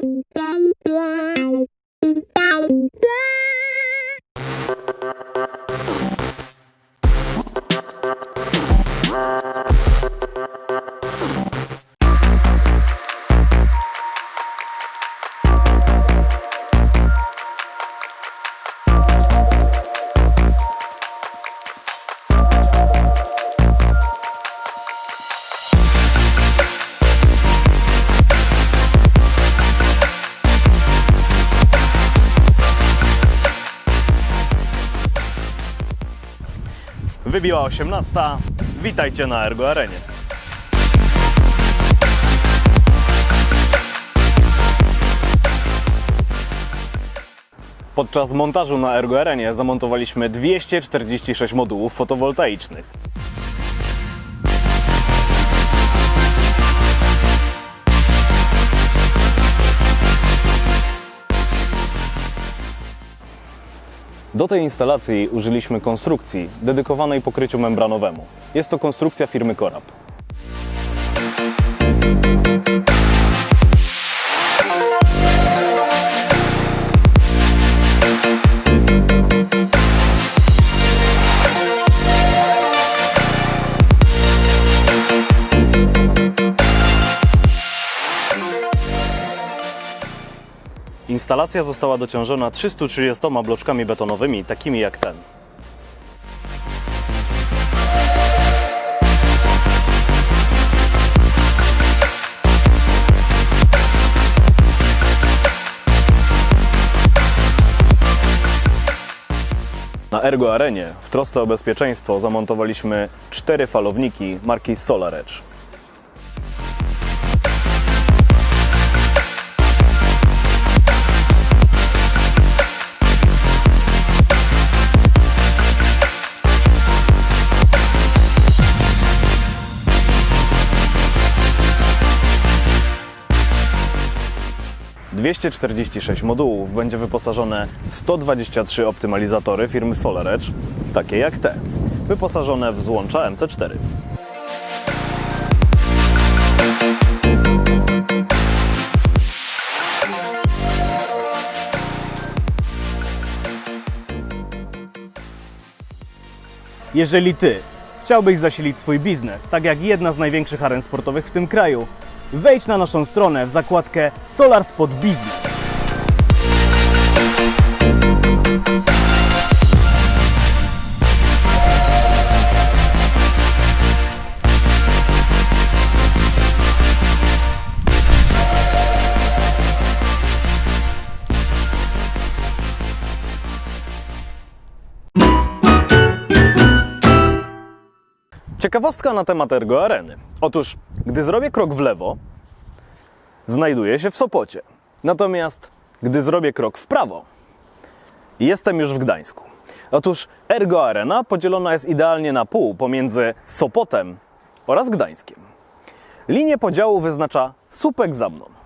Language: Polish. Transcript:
Thank you. Wybiła 18. Witajcie na Ergo Arenie. Podczas montażu na Ergo Arenie zamontowaliśmy 246 modułów fotowoltaicznych. Do tej instalacji użyliśmy konstrukcji dedykowanej pokryciu membranowemu. Jest to konstrukcja firmy Korab. Instalacja została dociążona 330 bloczkami betonowymi, takimi jak ten. Na Ergo Arenie w trosce o bezpieczeństwo zamontowaliśmy cztery falowniki marki SolarEdge. 246 modułów będzie wyposażone w 123 optymalizatory firmy SolarEdge, takie jak te, wyposażone w złącza MC4. Jeżeli Ty chciałbyś zasilić swój biznes, tak jak jedna z największych aren sportowych w tym kraju, wejdź na naszą stronę w zakładkę Solar Spot Business. Ciekawostka na temat Ergo Areny. Otóż, gdy zrobię krok w lewo, znajduję się w Sopocie. Natomiast, gdy zrobię krok w prawo, jestem już w Gdańsku. Otóż Ergo Arena podzielona jest idealnie na pół pomiędzy Sopotem oraz Gdańskiem. Linię podziału wyznacza słupek za mną.